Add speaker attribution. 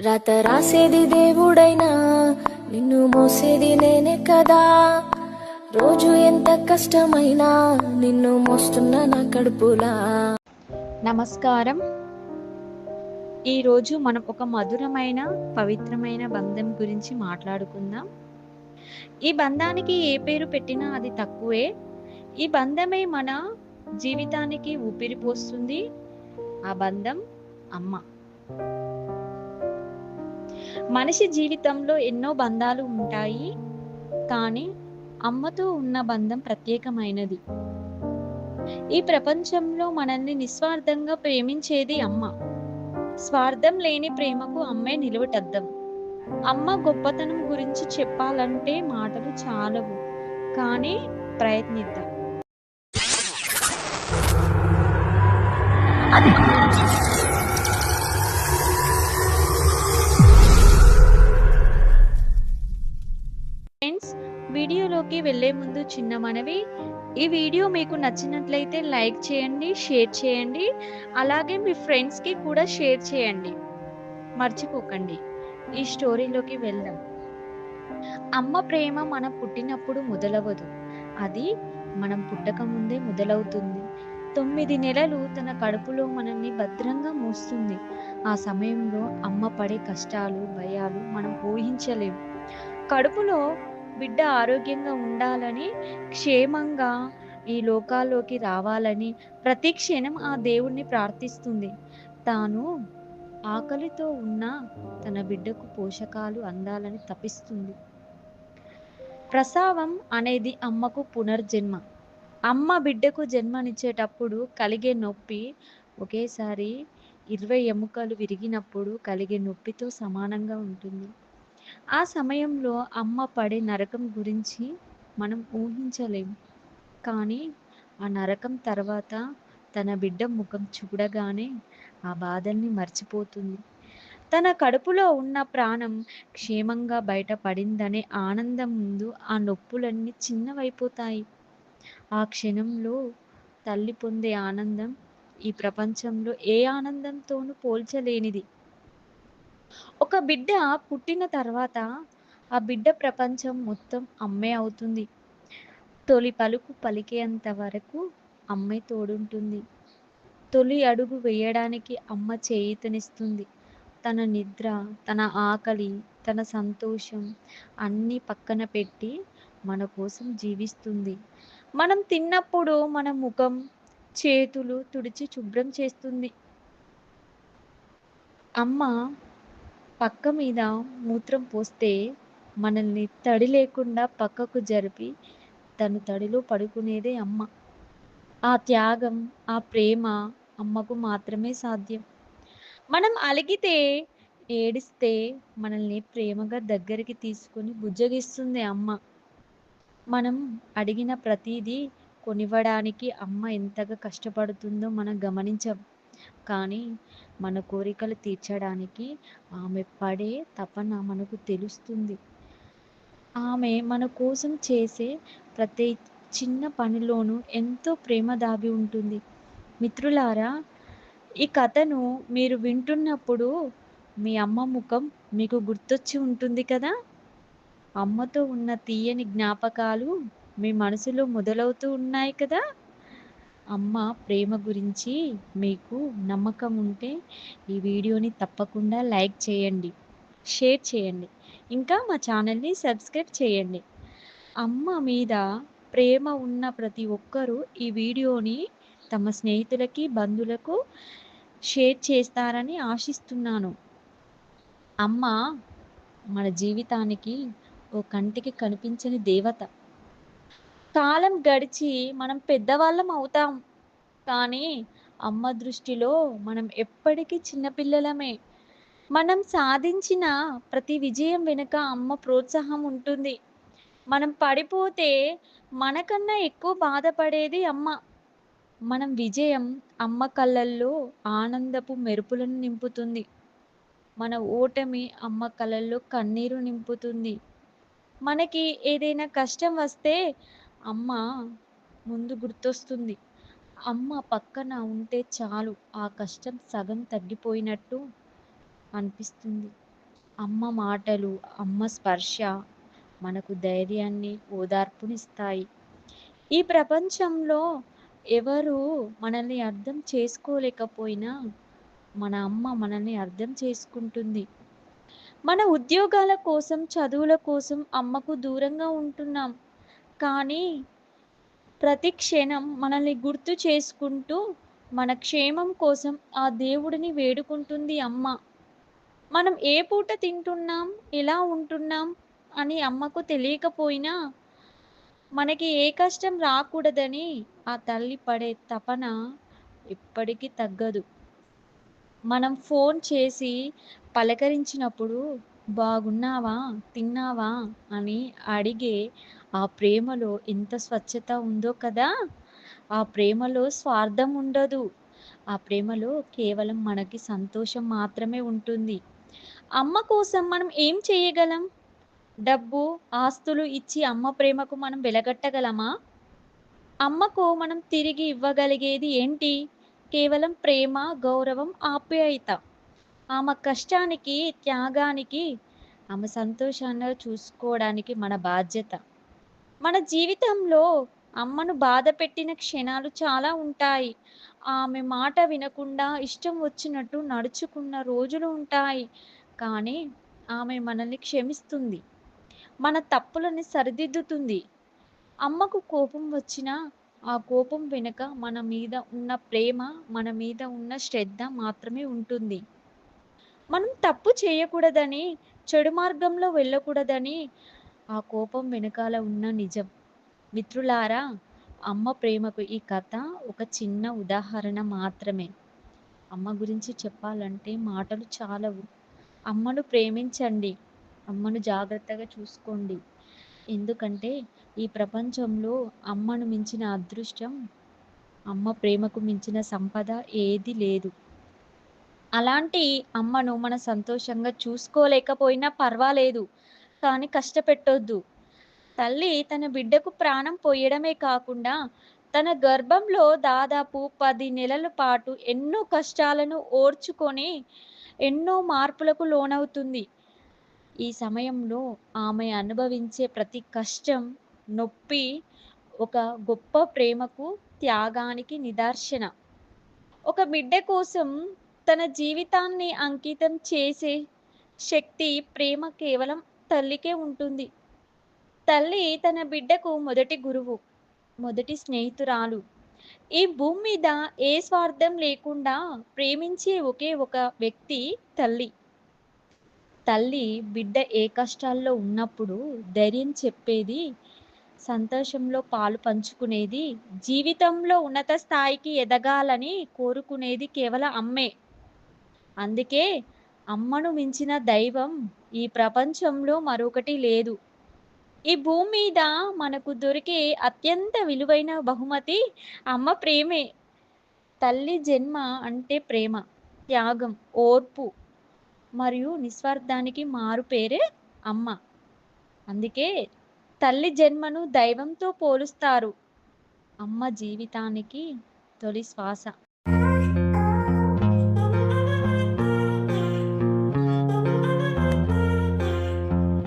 Speaker 1: రాత రాసేది దేవుడైనా నిన్ను మోసేది నేనే కదా. రోజు ఎంత కష్టమైనా నిన్ను మోస్తున్నా నా కడుపులా.
Speaker 2: నమస్కారం. ఈరోజు మనం ఒక మధురమైన పవిత్రమైన బంధం గురించి మాట్లాడుకుందాం. ఈ బంధానికి ఏ పేరు పెట్టినా అది తక్కువే. ఈ బంధమే మన జీవితానికి ఊపిరి పోస్తుంది. ఆ బంధం అమ్మ. మనిషి జీవితంలో ఎన్నో బంధాలు ఉంటాయి కానీ అమ్మతో ఉన్న బంధం ప్రత్యేకమైనది. ఈ ప్రపంచంలో మనల్ని నిస్వార్థంగా ప్రేమించేది అమ్మ. స్వార్థం లేని ప్రేమకు అమ్మే నిలువటద్దం. అమ్మ గొప్పతనం గురించి చెప్పాలంటే మాటలు చాలవు కానీ ప్రయత్నిద్దాం. ముందు చిన్న మనవి. ఈ వీడియో మీకు నచ్చినట్లయితే లైక్ చేయండి షేర్ చేయండి. అలాగే మీ ఫ్రెండ్స్కి కూడా షేర్ చేయండి. మర్చిపోకండి. ఈ స్టోరీలోకి వెళ్దాం. అమ్మ ప్రేమ మనం పుట్టినప్పుడు మొదలవదు అది మనం పుట్టక ముందే మొదలవుతుంది. తొమ్మిది నెలలు తన కడుపులో మనల్ని భద్రంగా మోస్తుంది. ఆ సమయంలో అమ్మ పడే కష్టాలు భయాలు మనం ఊహించలేము. కడుపులో బిడ్డ ఆరోగ్యంగా ఉండాలని క్షేమంగా ఈ లోకాల్లోకి రావాలని ప్రతి క్షణం ఆ దేవుణ్ణి ప్రార్థిస్తుంది. తాను ఆకలితో ఉన్న తన బిడ్డకు పోషకాలు అందాలని తపిస్తుంది. ప్రసవం అనేది అమ్మకు పునర్జన్మ. అమ్మ బిడ్డకు జన్మనిచ్చేటప్పుడు కలిగే నొప్పి ఒకేసారి ఇరవై ఎముకలు విరిగినప్పుడు కలిగే నొప్పితో సమానంగా ఉంటుంది. ఆ సమయంలో అమ్మ పడే నరకం గురించి మనం ఊహించలేము. కానీ ఆ నరకం తర్వాత తన బిడ్డ ముఖం చూడగానే ఆ బాధల్ని మర్చిపోతుంది. తన కడుపులో ఉన్న ప్రాణం క్షేమంగా బయటపడిందనే ఆనందం ముందు ఆ నొప్పులన్నీ చిన్నవైపోతాయి. ఆ క్షణంలో తల్లి పొందే ఆనందం ఈ ప్రపంచంలో ఏ ఆనందంతోనూ పోల్చలేనిది. ఒక బిడ్డ పుట్టిన తర్వాత ఆ బిడ్డ ప్రపంచం మొత్తం అమ్మే అవుతుంది. తొలి పలుకు పలికేంత వరకు అమ్మే తోడుంటుంది. తొలి అడుగు వేయడానికి అమ్మ చేయితనిస్తుంది. తన నిద్ర తన ఆకలి తన సంతోషం అన్నీ పక్కన పెట్టి మన కోసం జీవిస్తుంది. మనం తిన్నప్పుడు మన ముఖం చేతులు తుడిచి శుభ్రం చేస్తుంది. అమ్మ పక్క మీద మూత్రం పోస్తే మనల్ని తడి లేకుండా పక్కకు జరిపి తను తడిలో పడుకునేదే అమ్మ. ఆ త్యాగం ఆ ప్రేమ అమ్మకు మాత్రమే సాధ్యం. మనం అలిగితే ఏడిస్తే మనల్ని ప్రేమగా దగ్గరికి తీసుకొని బుజ్జగిస్తుంది అమ్మ. మనం అడిగిన ప్రతిదీ కొనివ్వడానికి అమ్మ ఎంతగా కష్టపడుతుందో మనం గమనించం. కానీ మన కోరికలు తీర్చడానికి ఆమె పడే తపన మనకు తెలుస్తుంది. ఆమె మన కోసం చేసే ప్రతి చిన్న పనిలోనూ ఎంతో ప్రేమ దాగి ఉంటుంది. మిత్రులారా ఈ కథను మీరు వింటున్నప్పుడు మీ అమ్మ ముఖం మీకు గుర్తొచ్చి ఉంటుంది కదా? అమ్మతో ఉన్న తీయని జ్ఞాపకాలు మీ మనసులో మొదలవుతూ ఉన్నాయి కదా? అమ్మ ప్రేమ గురించి మీకు నమ్మకం ఉంటే ఈ వీడియోని తప్పకుండా లైక్ చేయండి షేర్ చేయండి ఇంకా మా ఛానల్ని సబ్స్క్రైబ్ చేయండి. అమ్మ మీద ప్రేమ ఉన్న ప్రతి ఒక్కరూ ఈ వీడియోని తమ స్నేహితులకి బంధువులకు షేర్ చేస్తారని ఆశిస్తున్నాను. అమ్మ మన జీవితానికి ఓ కంటికి కనిపించని దేవత. కాలం గడిచి మనం పెద్దవాళ్ళం అవుతాం. కానీ అమ్మ దృష్టిలో మనం ఎప్పటికీ చిన్నపిల్లలమే మనం సాధించిన ప్రతి విజయం వెనుక అమ్మ ప్రోత్సాహం ఉంటుంది. మనం పడిపోతే మనకన్నా ఎక్కువ బాధపడేది అమ్మ. మనం విజయం అమ్మ కళ్ళల్లో ఆనందపు మెరుపులను నింపుతుంది. మన ఓటమి అమ్మ కళ్ళల్లో కన్నీరు నింపుతుంది. మనకి ఏదైనా కష్టం వస్తే అమ్మ ముందు గుర్తొస్తుంది. అమ్మ పక్కన ఉంటే చాలు ఆ కష్టం సగం తగ్గిపోయినట్టు అనిపిస్తుంది. అమ్మ మాటలు అమ్మ స్పర్శ మనకు ధైర్యాన్ని ఓదార్పునిస్తాయి. ఈ ప్రపంచంలో ఎవరు మనల్ని అర్థం చేసుకోలేకపోయినా మన అమ్మ మనల్ని అర్థం చేసుకుంటుంది. మన ఉద్యోగాల కోసం చదువుల కోసం అమ్మకు దూరంగా ఉంటున్నాం. కానీ ప్రతి క్షణం మనల్ని గుర్తు చేసుకుంటూ మన క్షేమం కోసం ఆ దేవుడిని వేడుకుంటుంది అమ్మ. మనం ఏ పూట తింటున్నాం ఎలా ఉంటున్నాం అని అమ్మకు తెలియకపోయినా మనకి ఏ కష్టం రాకూడదని ఆ తల్లి పడే తపన ఎప్పటికీ తగ్గదు. మనం ఫోన్ చేసి పలకరించినప్పుడు బాగున్నావా? తిన్నావా? అని అడిగే ఆ ప్రేమలో ఎంత స్వచ్ఛత ఉందో కదా? ఆ ప్రేమలో స్వార్థం ఉండదు. ఆ ప్రేమలో కేవలం మనకి సంతోషం మాత్రమే ఉంటుంది. అమ్మ కోసం మనం ఏం చేయగలం? డబ్బు ఆస్తులు ఇచ్చి అమ్మ ప్రేమకు మనం వెలగట్టగలమా? అమ్మకు మనం తిరిగి ఇవ్వగలిగేది ఏంటి? కేవలం ప్రేమ గౌరవం ఆప్యాయత. ఆమె కష్టానికి త్యాగానికి ఆమె సంతోషాన్ని చూసుకోవడానికి మన బాధ్యత. మన జీవితంలో అమ్మను బాధ పెట్టిన క్షణాలు చాలా ఉంటాయి. ఆమె మాట వినకుండా ఇష్టం వచ్చినట్టు నడుచుకున్న రోజులు ఉంటాయి. కానీ ఆమె మనల్ని క్షమిస్తుంది. మన తప్పులని సరిదిద్దుతుంది. అమ్మకు కోపం వచ్చినా ఆ కోపం వెనుక మన మీద ఉన్న ప్రేమ మన మీద ఉన్న శ్రద్ధ మాత్రమే ఉంటుంది. మనం తప్పు చేయకూడదని చెడు మార్గంలో వెళ్ళకూడదని ఆ కోపం వెనకాల ఉన్న నిజం. మిత్రులారా అమ్మ ప్రేమకు ఈ కథ ఒక చిన్న ఉదాహరణ మాత్రమే. అమ్మ గురించి చెప్పాలంటే మాటలు చాలవు. అమ్మను ప్రేమించండి. అమ్మను జాగ్రత్తగా చూసుకోండి. ఎందుకంటే ఈ ప్రపంచంలో అమ్మను మించిన అదృష్టం అమ్మ ప్రేమకు మించిన సంపద ఏది లేదు. అలాంటి అమ్మను మన సంతోషంగా చూసుకోలేకపోయినా పర్వాలేదు. కానీ కష్టపెట్టొద్దు. తల్లి తన బిడ్డకు ప్రాణం పోయడమే కాకుండా తన గర్భంలో దాదాపు పది నెలల పాటు ఎన్నో కష్టాలను ఓర్చుకొని ఎన్నో మార్పులకు లోనవుతుంది. ఈ సమయంలో ఆమె అనుభవించే ప్రతి కష్టం నొప్పి ఒక గొప్ప ప్రేమకు త్యాగానికి నిదర్శన. ఒక బిడ్డ కోసం తన జీవితాన్ని అంకితం చేసే శక్తి ప్రేమ కేవలం తల్లికే ఉంటుంది. తల్లి తన బిడ్డకు మొదటి గురువు మొదటి స్నేహితురాలు. ఈ భూమి మీద ఏ స్వార్థం లేకుండా ప్రేమించే ఒకే ఒక వ్యక్తి తల్లి. తల్లి బిడ్డ ఏ కష్టాల్లో ఉన్నప్పుడు ధైర్యం చెప్పేది సంతోషంలో పాలు పంచుకునేది జీవితంలో ఉన్నత స్థాయికి ఎదగాలని కోరుకునేది కేవలం అమ్మే. అందుకే అమ్మను మించిన దైవం ఈ ప్రపంచంలో మరొకటి లేదు. ఈ భూమి మీద మనకు దొరికే అత్యంత విలువైన బహుమతి అమ్మ ప్రేమే. తల్లి జన్మ అంటే ప్రేమ త్యాగం ఓర్పు మరియు నిస్వార్థానికి మారు పేరే అమ్మ. అందుకే తల్లి జన్మను దైవంతో పోలుస్తారు. అమ్మ జీవితానికి తొలి శ్వాస.